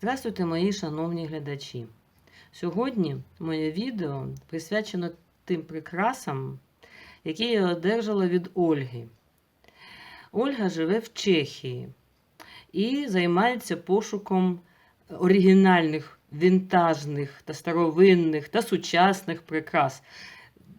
Здравствуйте, мої шановні глядачі. Сьогодні моє відео присвячено тим прикрасам, які я одержала від Ольги. Ольга живе в Чехії і займається пошуком оригінальних, вінтажних та старовинних та сучасних прикрас,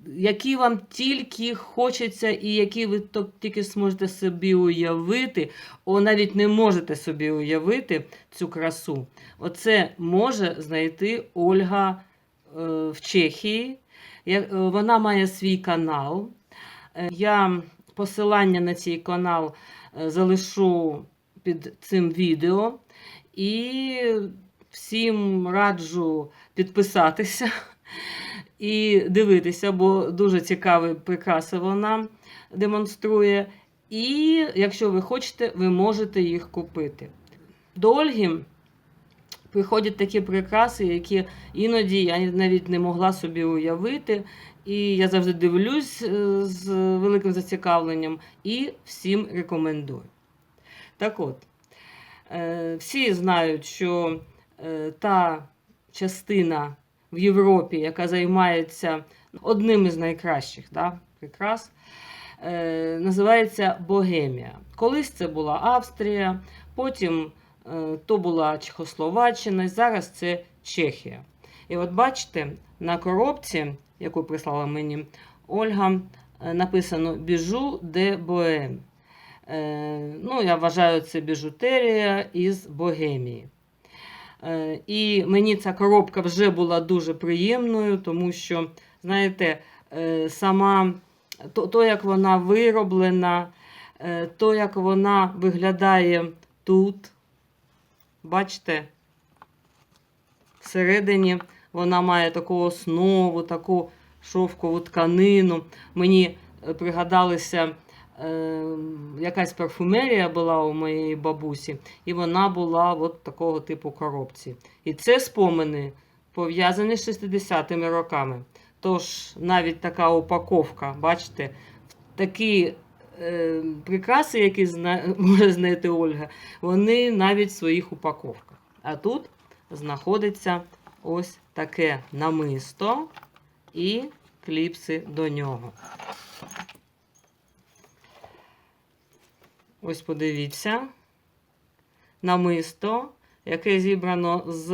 які вам тільки хочеться, і які ви тільки зможете собі уявити, о, навіть не можете собі уявити цю красу. Оце може знайти Ольга е, в Чехії. Е, Вона має свій канал. Е, Я посилання на цей канал залишу під цим відео. І всім раджу підписатися і дивитися, бо дуже цікаві прикраси вона демонструє. І якщо ви хочете, ви можете їх купити. До Ольги приходять такі прикраси, які іноді я навіть не могла собі уявити. І я завжди дивлюсь е, з великим зацікавленням і всім рекомендую. Так от, е, всі знають, що е, та частина в Європі, яка займається одним із найкращих да, прикрас, е, називається Богемія. Колись це була Австрія, потім е, то була Чехословаччина, зараз це Чехія. І от бачите, на коробці, яку прислала мені Ольга, е, написано Біжу де Боем. Е, ну, я вважаю, це біжутерія із Богемії. Е, І мені ця коробка вже була дуже приємною, тому що, знаєте, е, сама то, то як вона вироблена, е, то, як вона виглядає тут. Бачите, всередині вона має таку основу, таку шовкову тканину. Мені пригадалися. Е, Якась парфумерія була у моєї бабусі, і вона була от такого типу коробці. І це спомини пов'язані з 60-ми роками. Тож навіть така упаковка, бачите, такі е, прикраси, які зна, може знайти Ольга, вони навіть в своїх упаковках. А тут знаходиться ось таке намисто і кліпси до нього. Ось подивіться. Намисто, яке зібрано з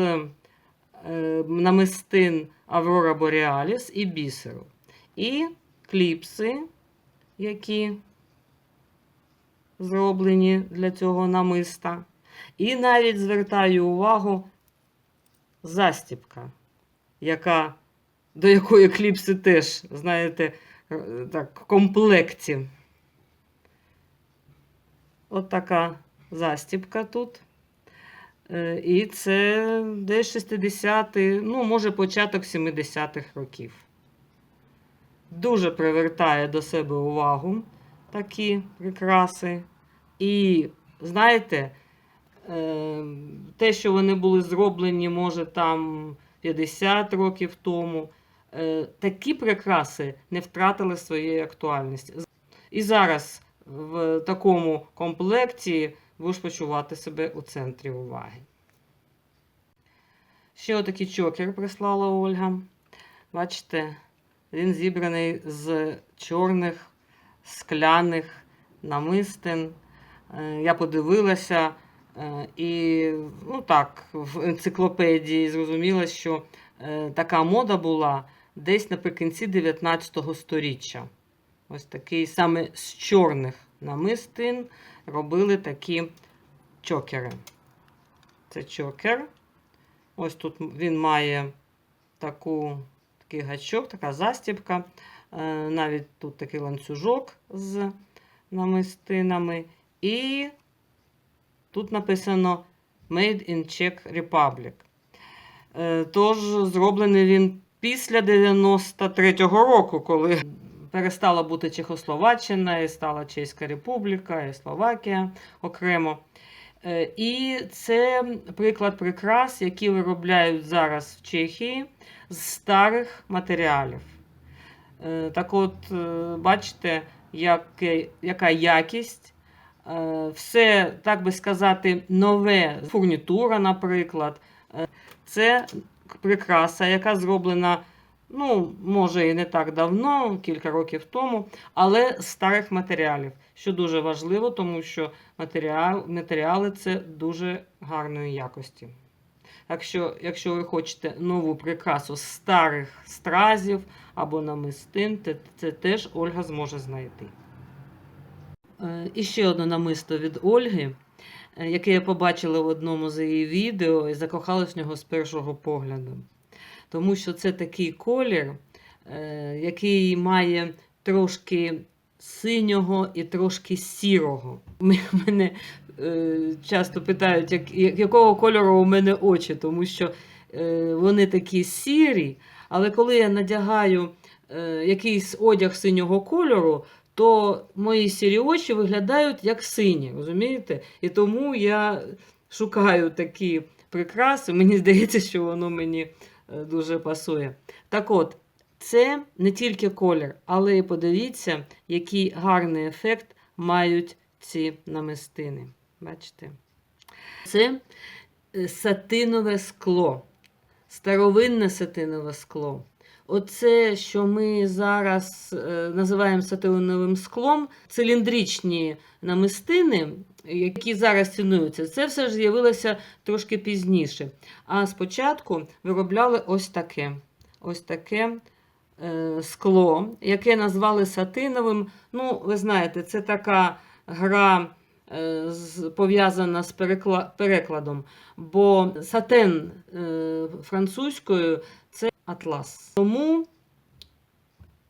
е, намистин Аврора Бореаліс і бісеру. І кліпси, які зроблені для цього намиста. І навіть звертаю увагу застіпка, яка, до якої кліпси теж, знаєте, е, так, в комплекті. От така застіпка тут. Е, І це десь 60-ті, ну, може, початок 70-х років. Дуже привертає до себе увагу такі прикраси. І знаєте, е, те, що вони були зроблені, може, там 50 років тому, е, такі прикраси не втратили своєї актуальності. І зараз в такому комплекті будеш почувати себе у центрі уваги. Ще отакий чокер прислала Ольга. Бачите, він зібраний з чорних скляних намистин. Е, Я подивилася е, і ну так, в енциклопедії зрозуміла, що е, така мода була десь наприкінці 19 століття. Ось такий саме з чорних намистин робили такі чокери. Це чокер. Ось тут він має таку, такий гачок, така застібка. Е, Навіть тут такий ланцюжок з намистинами. І тут написано Made in Czech Republic. Е, Тож зроблений він після 93-го року, коли перестала бути Чехословаччина, і стала Чеська Республіка, і Словакія окремо. Е, І це приклад прикрас, які виробляють зараз в Чехії з старих матеріалів. Е, Так от, е, бачите, яке- яка якість все, так би сказати, нове фурнітура, наприклад. Це прикраса, яка зроблена, ну, може, і не так давно, кілька років тому, але з старих матеріалів, що дуже важливо, тому що матеріал, матеріали це дуже гарної якості. Так що, якщо ви хочете нову прикрасу з старих стразів або намистин, те- це теж Ольга зможе знайти. Е, І ще одне намисто від Ольги, е, яке я побачила в одному з її відео і закохалась в нього з першого погляду. Тому що це такий колір, е, який має трошки синього і трошки сірого. Мене е, часто питають, як, як- якого кольору у мене очі, тому що е, вони такі сірі, але коли я надягаю якийсь одяг синього кольору, то мої сірі очі виглядають як сині, розумієте? І тому я шукаю такі прикраси. Мені здається, що воно мені дуже пасує. Так от, це не тільки колір, але і подивіться, який гарний ефект мають ці намистини. Бачите? Це е, сатинове скло, старовинне сатинове скло. Оце, що ми зараз е, називаємо сатиновим склом, циліндричні намистини, які зараз цінуються, це все ж з'явилося трошки пізніше. А спочатку виробляли ось таке. Ось таке е, скло, яке назвали сатиновим. Ну, ви знаєте, це така гра е, пов'язана з перекладом, бо сатен французькою це атлас. Тому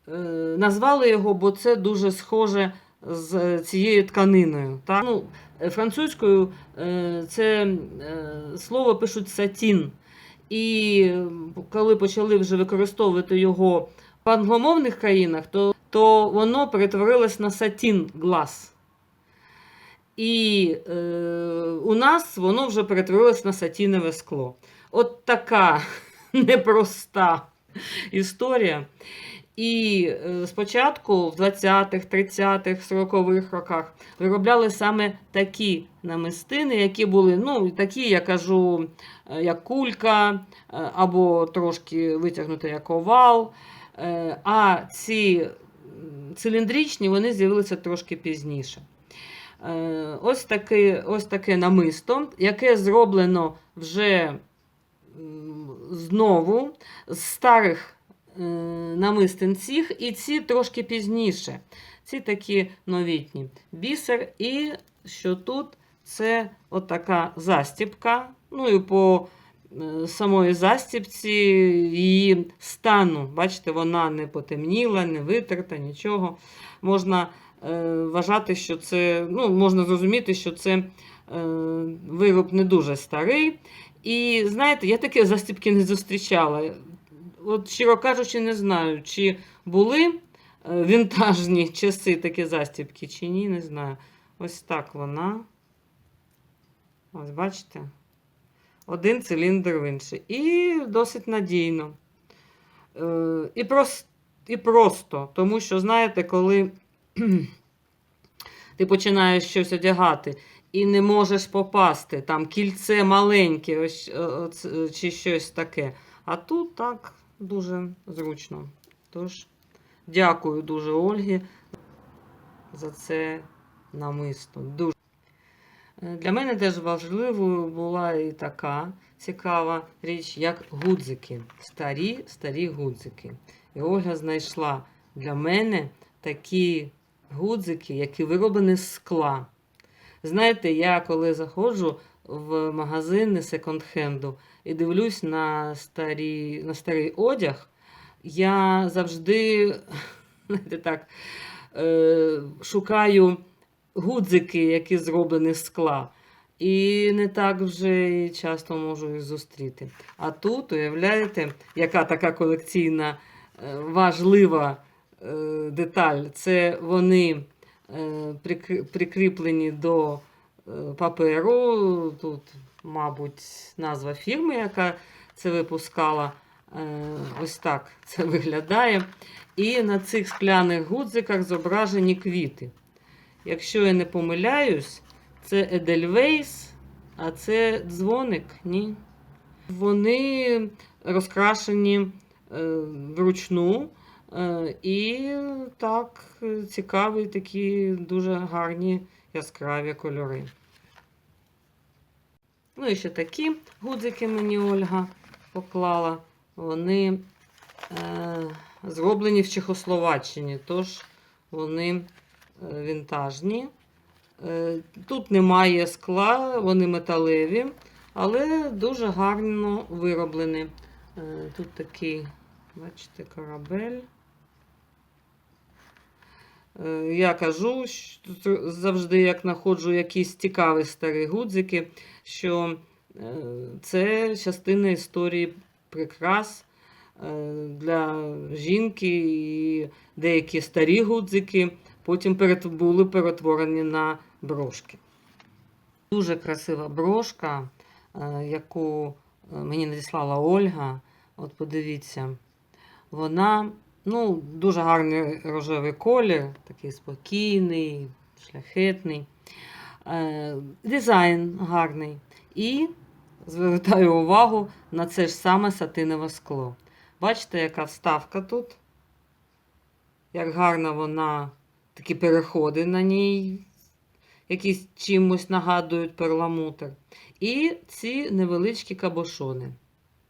е, назвали його, бо це дуже схоже з цією тканиною. Так? Ну, французькою е, це е, слово пишуть сатін. І е, коли почали вже використовувати його в англомовних країнах, то, то воно перетворилось на сатін глас. І е, у нас воно вже перетворилось на сатінове скло. От така непроста історія. І е, спочатку, в 20-х, 30-х, 40-х роках виробляли саме такі намистини, які були, ну, такі, я кажу, е, як кулька, е, або трошки витягнути як овал. А ці циліндричні вони з'явилися трошки пізніше. Ось таке, ось таке намисто, яке зроблено вже знову з старих е, намистин цих, і ці трошки пізніше. Ці такі новітні. Бісер, і що тут це отака застіпка. Ну і по е, самої застіпці її стану. Бачите, вона не потемніла, не витерта, нічого. Можна е, вважати, що це, ну, можна зрозуміти, що це вироб не дуже старий. І знаєте, я таке застіпки не зустрічала. От, щиро кажучи, не знаю, чи були е, вінтажні часи такі застіпки, чи ні, не знаю. Ось так вона. Ось, бачите? Один циліндр в інший. І досить надійно. Е, І, прос, і просто, тому що, знаєте, коли ти починаєш щось одягати і не можеш попасти, там кільце маленьке, ось, е, оц- чи щось таке. А тут так дуже зручно. Тож, дякую дуже Ольгі за це намисто. Дуже. Е, Для мене теж важливою була і така цікава річ, як гудзики. Старі, старі гудзики. І Ольга знайшла для мене такі гудзики, які вироблені з скла. Знаєте, я коли заходжу в магазини секонд-хенду і дивлюсь на, старі, на старий одяг, я завжди знаєте, так, е, шукаю гудзики, які зроблені з скла. І не так вже і часто можу їх зустріти. А тут, уявляєте, яка така колекційна е, важлива е, деталь. Це вони прикріплені до е, паперу. Тут, мабуть, назва фірми, яка це випускала. Е, Ось так це виглядає. І на цих скляних гудзиках зображені квіти. якщо я не помиляюсь, це Едельвейс, а це дзвоник, ні. Вони розкрашені е, вручну. Е, І так цікаві такі дуже гарні яскраві кольори. Ну і ще такі гудзики мені Ольга поклала. Вони е, зроблені в Чехословаччині, тож вони е, вінтажні. Е, тут немає скла, вони металеві, але дуже гарно вироблені. Е, тут такий, бачите, корабель. Е, Я кажу завжди, як знаходжу якісь цікаві старі гудзики, що е, це частина історії прикрас е, для жінки, і деякі старі гудзики потім були перетворені на брошки. Дуже красива брошка, яку мені надіслала Ольга. От подивіться, вона ну, дуже гарний рожевий колір, такий спокійний, шляхетний. Е, Дизайн гарний. І звертаю увагу на це ж саме сатинове скло. Бачите, яка вставка тут? Як гарно вона, такі переходи на ній, якісь чимось нагадують перламутр. І ці невеличкі кабошони,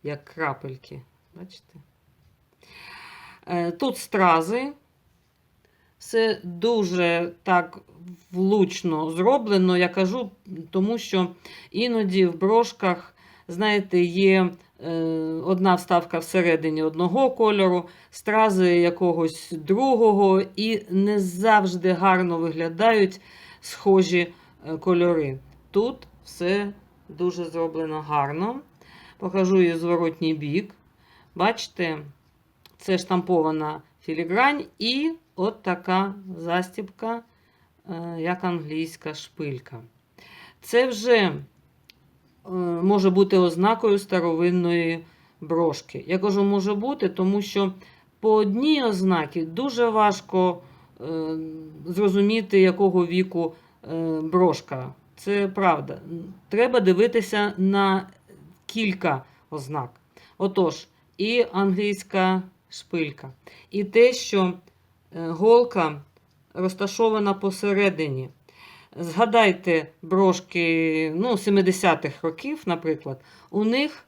як крапельки. Бачите? Е, Тут стрази. Все дуже так влучно зроблено, я кажу, тому що іноді в брошках, знаєте, є е, одна вставка всередині одного кольору, стрази якогось другого, і не завжди гарно виглядають схожі е, кольори. Тут все дуже зроблено гарно. Покажу її зворотній бік. Бачите, це штампована філігрань і от така застібка, е, як англійська шпилька. Це вже е, може бути ознакою старовинної брошки. Я кажу, може бути, тому що по одній ознакі дуже важко е, зрозуміти, якого віку брошка. Це правда. Треба дивитися на кілька ознак. Отож, і англійська шпилька. І те, що е, голка розташована посередині. Згадайте брошки ну, 70-х років, наприклад, у них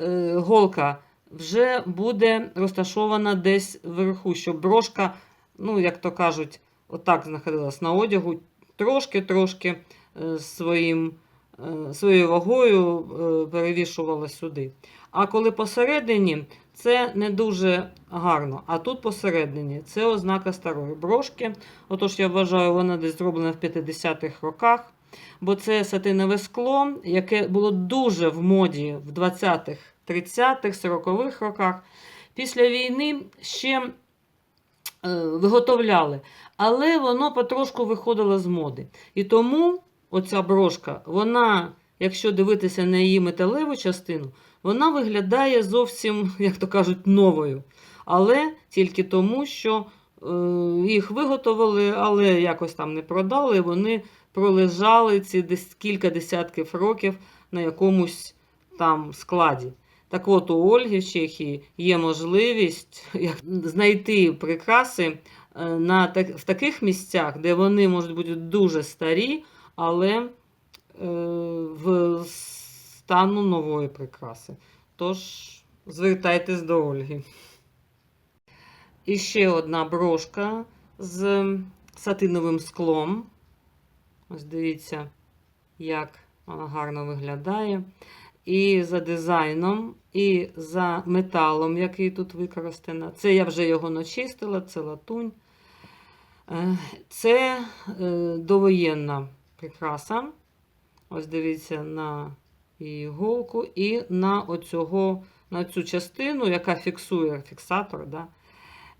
е, голка вже буде розташована десь вверху, щоб брошка, ну, як то кажуть, отак знаходилась на одягу, трошки-трошки е, своїм, своєю вагою е, перевішувала сюди. А коли посередині, це не дуже гарно. А тут посередині це ознака старої брошки. Отож, я вважаю, вона десь зроблена в 50-х роках. Бо це сатинове скло, яке було дуже в моді в 20-х, 30-х, 40-х роках. Після війни ще е, виготовляли, але воно потрошку виходило з моди. І тому оця брошка, вона, якщо дивитися на її металеву частину, вона виглядає зовсім, як то кажуть, новою. Але тільки тому, що е, їх виготовили, але якось там не продали. Вони пролежали ці десь кілька десятків років на якомусь там складі. Так от у Ольги в Чехії є можливість знайти прикраси е, на, в таких місцях, де вони можуть бути дуже старі, але е, в стану нової прикраси. Тож, звертайтесь до Ольги. І ще одна брошка з сатиновим склом. Ось дивіться, як вона гарно виглядає. І за дизайном, і за металом, який тут використано. Це я вже його начистила, це латунь. Е, Це е, довоєнна прикраса. Ось дивіться на її голку, і на, оцього, на цю частину, яка фіксує фіксатор. Да?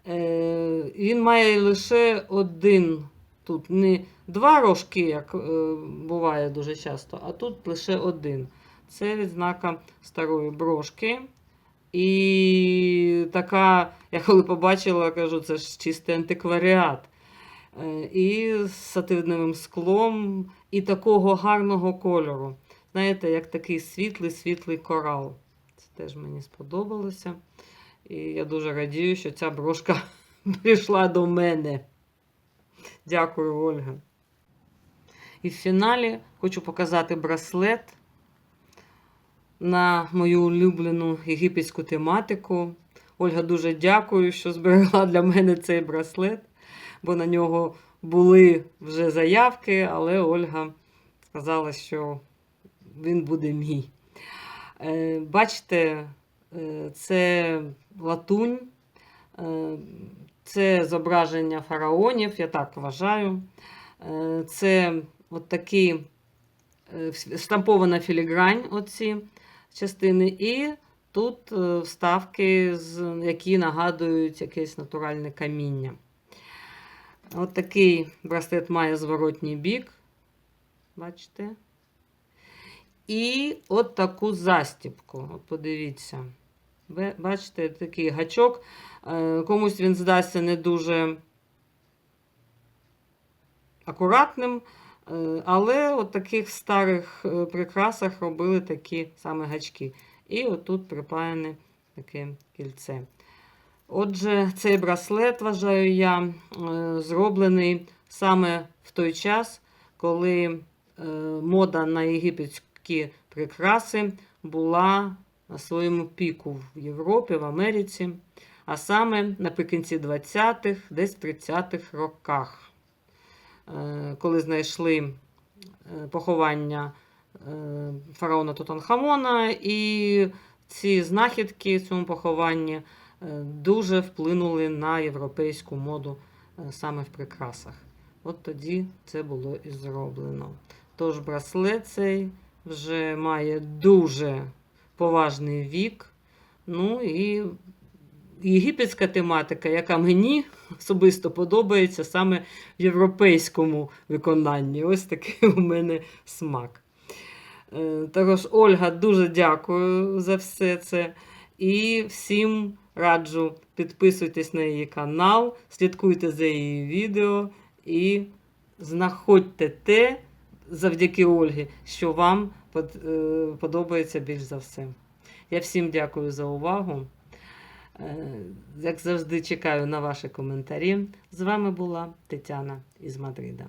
Е, Він має лише один. Тут не два рожки, як е, буває дуже часто, а тут лише один. Це відзнака старої брошки. І така, я коли побачила, кажу, це ж чистий антикваріат. Е, І з сатиновим склом, і такого гарного кольору. Знаєте, як такий світлий-світлий корал. Це теж мені сподобалося. І я дуже радію, що ця брошка прийшла до мене. Дякую, Ольга. І в фіналі хочу показати браслет на мою улюблену єгипетську тематику. Ольга, дуже дякую, що зберегла для мене цей браслет, бо на нього були вже заявки, але Ольга сказала, що він буде мій. Е, Бачите, е, це латунь, е, це зображення фараонів, я так вважаю. Це от такі штампована філігрань, оці частини, і тут вставки, які нагадують якесь натуральне каміння. От такий браслет має зворотній бік. Бачите? І от таку застіпку. От подивіться. Бачите, такий гачок. Е, Комусь він здасться не дуже акуратним, е, але от таких старих е, прикрасах робили такі саме гачки. І отут припаяне таке кільце. Отже, цей браслет, вважаю я, е, зроблений саме в той час, коли е, мода на єгипетські прикраси була на своєму піку в Європі, в Америці, а саме наприкінці 20-х, десь 30-х роках, Е, коли знайшли поховання фараона Тутанхамона, і ці знахідки в цьому похованні дуже вплинули на європейську моду е, саме в прикрасах. От тоді це було і зроблено. Тож браслет цей вже має дуже поважний вік. Ну і єгипетська тематика, яка мені особисто подобається саме в європейському виконанні. Ось такий у мене смак. Е, Також Ольга, дуже дякую за все це. І всім раджу підписуйтесь на її канал, слідкуйте за її відео і знаходьте те, завдяки Ольгі, що вам е, подобається більш за все. Я всім дякую за увагу. Е, Як завжди, чекаю на ваші коментарі. З вами була Тетяна із Мадрида.